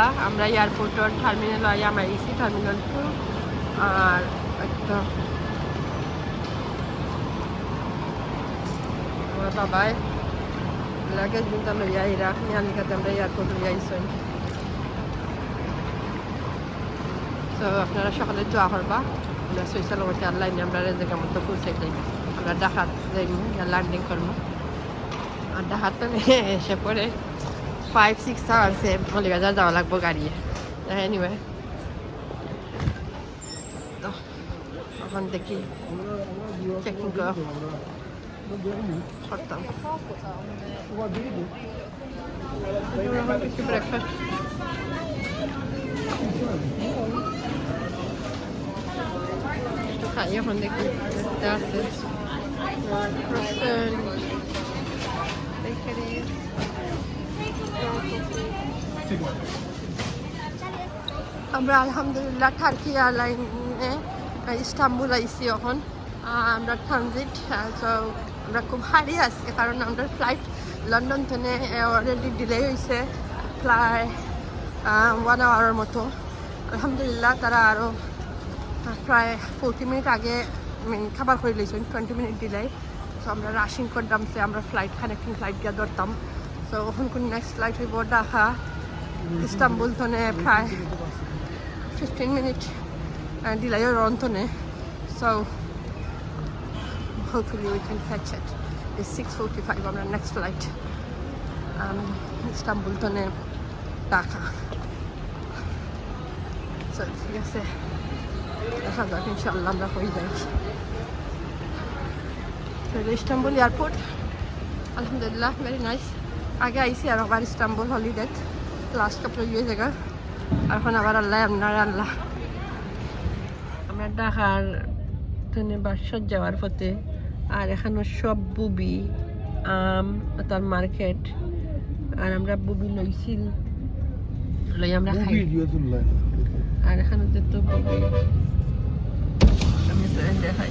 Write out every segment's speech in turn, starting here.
আলহামদুলিল্লাহ আমরা এয়ারপোর্টের টার্মিনাল আই, আমরা এসি টার্মিনাল টু আর একটা বাবাই লাগেজ কিন্তু আমরা ইয়াইরা নিয়ালিকাতে আমরা এয়ারপোর্ট যাইছেন তো আপনারা সকালে দোয়া করবা আমরা নিয়ে আমরা জায়গা মতো পৌঁছে যাই আমরা ডাকাত যাই ল্যান্ডিং করব আর ডাকাত এসে পরে ফাইভ সিক্স আওয়ার্সে মলিবাজার যাওয়া লাগবো গাড়ি এনিওয়ে তো এখন দেখি চেকিং করতাম ব্রেকফাস্ট একটু খাই এখন দেখি এটা আছে আমরা আলহামদুলিল্লাহ টার্কি এয়ারলাইনে ইস্তাম্বুল আইসি এখন। আমরা ট্রানজিট তো আমরা খুব হারি আছি কারণ আমরা ফ্লাইট লন্ডন থেকে অলরেডি ডিলে হয়েছে প্রায় ওয়ান আওয়ারের মতো। আলহামদুলিল্লাহ তারা আরও প্রায় ফোরটি মিনিট আগে খাবার করে লইছেন টোয়েন্টি মিনিট ডিলে তো আমরা রাশিং করতাম সে আমরা ফ্লাইট কানেক্টিং ফ্লাইট গিয়ে ধরতাম। তো ওখান কোন নেক্সট ফ্লাইট হইব ঢাকা ইস্তাম্বুল থনে প্রায় fifteen minute delay রন্তনে so hopefully we can catch it it's 6.45 আমরা next flight Istanbul থনে Dhaka so ঠিক আছে দেখা যাক ইনশাল্লাহ আমরা হয়ে যাই ইস্তাম্বুল এয়ারপোর্ট আলহামদুলিল্লাহ ভেরি নাইস আগে আইসি আর আবার ইস্তাম্বুল হলিডে লাস্ট কাপড় ইয়ে জায়গা আর এখন আবার আল্লাহ আপনার আল্লাহ আমরা ঢাকার ট্রেনে বাসার যাওয়ার পথে আর এখানে সব বুবি আম তার মার্কেট। আর আমরা বুবি লইছিল লই আমরা খাই। আর এখানে তো বুবি আমি তো দেখাই।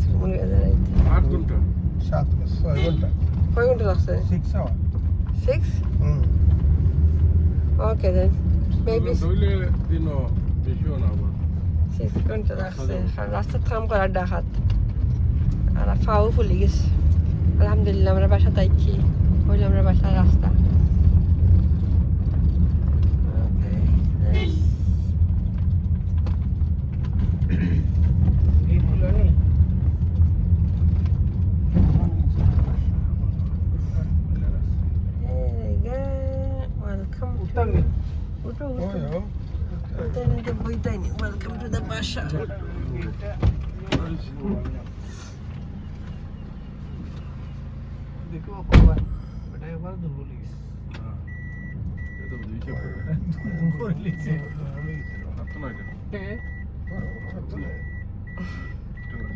আজকে মনে গেছে আট ঘণ্টা? সাত ছয় ঘণ্টা। কয় ঘণ্টা লাগছে? Six hour six okay then maybe নইলে দিনও বেশিও না আবার। সিক্স ঘণ্টা লাগছে। রাস্তা থাম করার ডাকাত। আর ফাও ফুলি গেছে। আলহামদুলিল্লাহ আমরা বাসা তাইছি হইল আমরা বাসার রাস্তা। Okay, nice. উঠে নিতে বইটাই নি। Welcome to the বাসা দেখো বাবা বেটা এবার দুর্বল গেছে এটা বুঝিছে দুর্বল গেছে হাত না এটা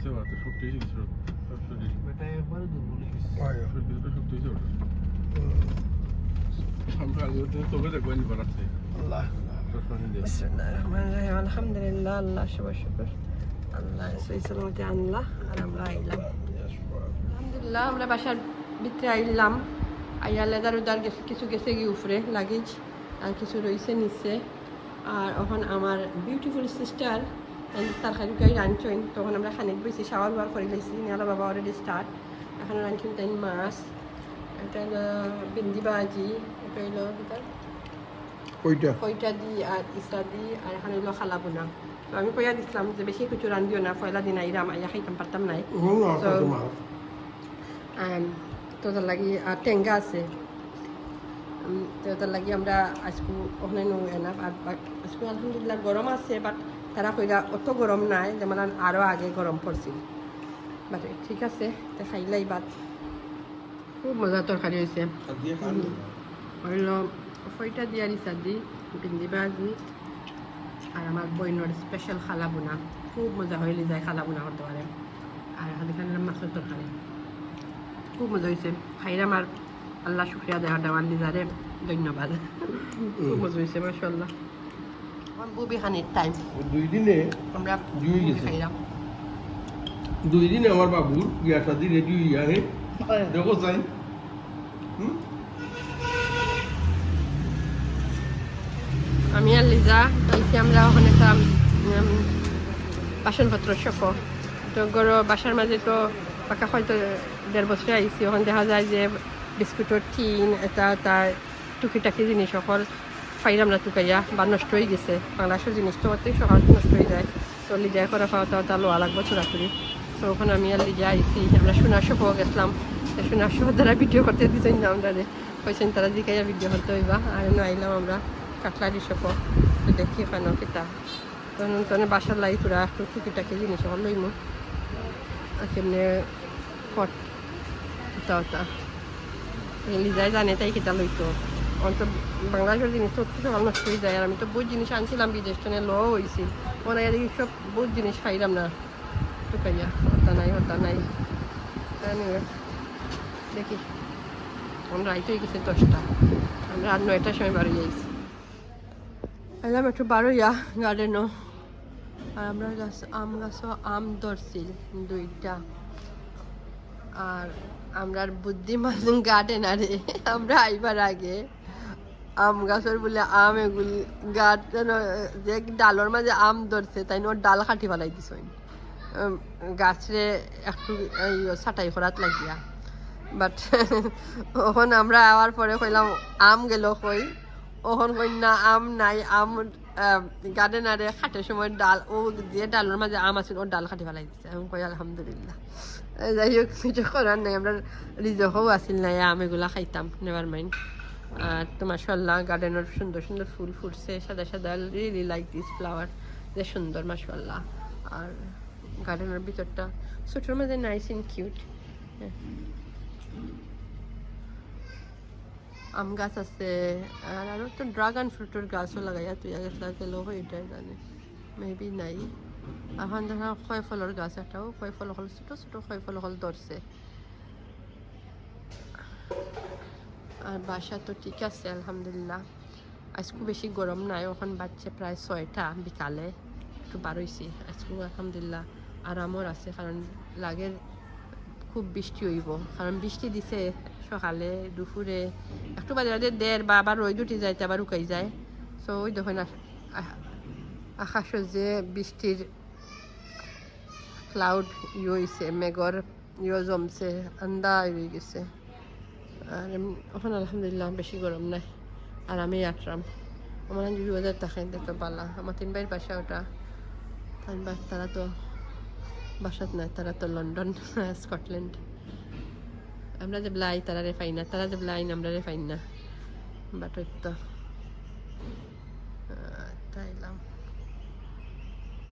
সেবা তো শক্তি ছিল সব শরীর বেটা এবার দুর্বল গেছে শরীর ভিতরে শক্তি ছিল আমরা আগে তো চোখে দেখবেন বাড়াচ্ছে আল্লাহ বিসমিল্লাহিররহমানিররহিম। আলহামদুলিল্লাহ আল্লাহ শুভ শুকর আল্লাহ সৈসের মধ্যে আনলা আর আমরা আইলাম আলহামদুলিল্লাহ আমরা বাসার ভিতরে আইলাম আইয়া লেদার উদার গেছে কিছু গেছে গিয়ে উপরে লাগেজ আর কিছু রয়েছে নিচে আর ওখান আমার বিউটিফুল সিস্টার তার খালি গাই রাঁধছেন তখন আমরা খানিক বেশি শাওয়ার বার করে লাইছি নিয়ালা বাবা অলরেডি স্টার্ট এখন রাঁধছেন তাই মাছ এটা হলো বিন্দি বাজি এটা হলো কি ওইটা কইটা দি আর ইসা দি আর এখানে হলো খালা বোনা তো আমি কইয়া দিছিলাম যে বেশি কিছু রান্ধিও না পয়লা দিন আইরাম আইয়া খাইতাম পারতাম নাই তো তার লাগি আর টেঙ্গা আছে তো তার লাগি আমরা আজকু ওখানে নো এনা আর আজকু আলহামদুলিল্লাহ গরম আছে বাট তারা কইরা অত গরম নাই যেমন আরও আগে গরম পড়ছিল বাট ঠিক আছে তো খাইলাই বাট খুব মজা তরকারি হয়েছে হইল ফইটা দিয়া দিছা দি পিন্দি বাজি আর আমার বইনের স্পেশাল খালা বোনা খুব মজা হইলে যায় খালা বোনা করতে পারে। আর এখানে মাছের তরকারি। খুব মজা হয়েছে খাইলে আমার আল্লাহ শুক্রিয়া দেওয়া দেওয়ার লিজারে ধন্যবাদ। খুব মজা হয়েছে মাসাল্লাহ বুবি টাইম দুই দিনে আমরা গেছে। খাইলাম। দুই দিনে আমার বাবুর বিয়া শাদি রেডি হইয়া দেখো চাই হুম? আমি আর লিজা তাইছি আমরা ওখানে উম, বাসনপত্র শখ তো গরো বাসার মাঝে তো পাকা হয়তো দেড় বছরে আইসি ওখানে দেখা যায় যে বিস্কুটের টিন এটা তার টুকিটাকি জিনিস সকল ফাইলাম না টুকাইয়া বা নষ্ট হয়ে গেছে। বাংলাদেশের জিনিস তো অতই সহজ নষ্ট হয়ে যায়। তো লিজায় করা পাওয়া তা লোয়া লাগবো চোরাচুরি। তো ওখানে আমি আর লিজা আইসি আমরা সোনার শখ গেছিলাম। তো সোনার শখ দ্বারা ভিডিও করতে দিচ্ছেন না আমরা কইছেন তারা দিকাইয়া ভিডিও করতে হইবা। আর আইলাম আমরা। কাটলারি শখ তো দেখি ওখানে কিতা তখন তখন বাসার লাই তোরা একটু টুকিটাকি জিনিস সকল লইমু। আর কেমনে ফট ওটা লিজাই জানে তাই কিতা লইতো। অন্ত বাংলাদেশের জিনিস তো অতি সকাল নষ্ট হয়ে যায়। আর আমি তো বহুত জিনিস আনছিলাম, বিদেশ টনে ল হয়েছি হয় দেখি সব বহুত জিনিস খাইলাম না। টুকাইয়া হতা নাই হতা নাই। দেখি। আমরা হয়ে গেছে দশটা। আমরা আর নয়টার সময় বাড়ি যাইছি। এলাম একটু বারোইয়া গার্ডেনও আর আমরা গাছ আম গাছও আম ধরছিল দুইটা আর আমরার বুদ্ধিমান গার্ডেন আরে আমরা আইবার আগে আম গাছের বলে আম এগুলি গার্ডেন যে ডালর মাঝে আম ধরছে তাই ওর ডাল কাটি ফেলাই দিছ গাছরে একটু ছাটাই করাত লাগিয়া বাট ওখন আমরা আওয়ার পরে কইলাম আম গেল কই ওখন কই না, আম নাই, আম গার্ডেনারে খাটের সময় ডাল, ও যে ডালের মাঝে আম আছে ওর ডাল খাটি ফেলাই দিচ্ছে আমি কই, আলহামদুলিল্লাহ। যাই হোক, কিছু করার নাই, আমরা রিজকও আসিল নাই, আম এগুলা খাইতাম নেভার মাইন্ড আর তো মাসাল্লাহ গার্ডেনের সুন্দর সুন্দর ফুল ফুটছে, সাদা সাদা রিয়েলি লাইক দিস ফ্লাওয়ার যে সুন্দর মাসাল্লাহ আর গার্ডেনের ভিতরটা, ছোটোর মাঝে নাইস ইন কিউট আম গাছ আছে, আর আরও তো ড্রাগন ফ্রুটের গাছও লাগাইয়া তুই আগে গেল এটাই জানে। মেবি নাই। এখন দেখা খয় ফলের গাছ একটাও খয় ফল হল, ছোটো ছোটো খয় ফল হল ধরছে। আর বাসা তো ঠিক আছে, আলহামদুলিল্লাহ। আজকে বেশি গরম নাই ওখান বাচ্চা প্রায় ছয়টা বিকালে, একটু বারোইছি। আজকে আলহামদুলিল্লাহ আরামর আছে, কারণ লাগে খুব বৃষ্টি হইব। কারণ বৃষ্টি দিছে সকালে, দুপুরে, একটু বাজে বাজে দেড় বা আবার রোদ উঠে যায় আবার উকাই যায়। সো ওই দেখুন আকাশে যে বৃষ্টির ক্লাউড ইয়ে হয়েছে মেঘর ইয়ে জমছে, আন্দা হয়ে গেছে। আর ওখানে আলহামদুলিল্লাহ বেশি গরম নাই। আর আমি আটরাম। আমার যদি বাজার দেখেন দেখতে পালা। আমার তিন ভাইয়ের বাসা ওটা। তারা তো বাসাত নয় তারা তো লন্ডন, স্কটল্যান্ড। আমরা যে ব্লাই তারা রে না, তারা যে ব্লাই আমরা রে পাই না। বাট তো।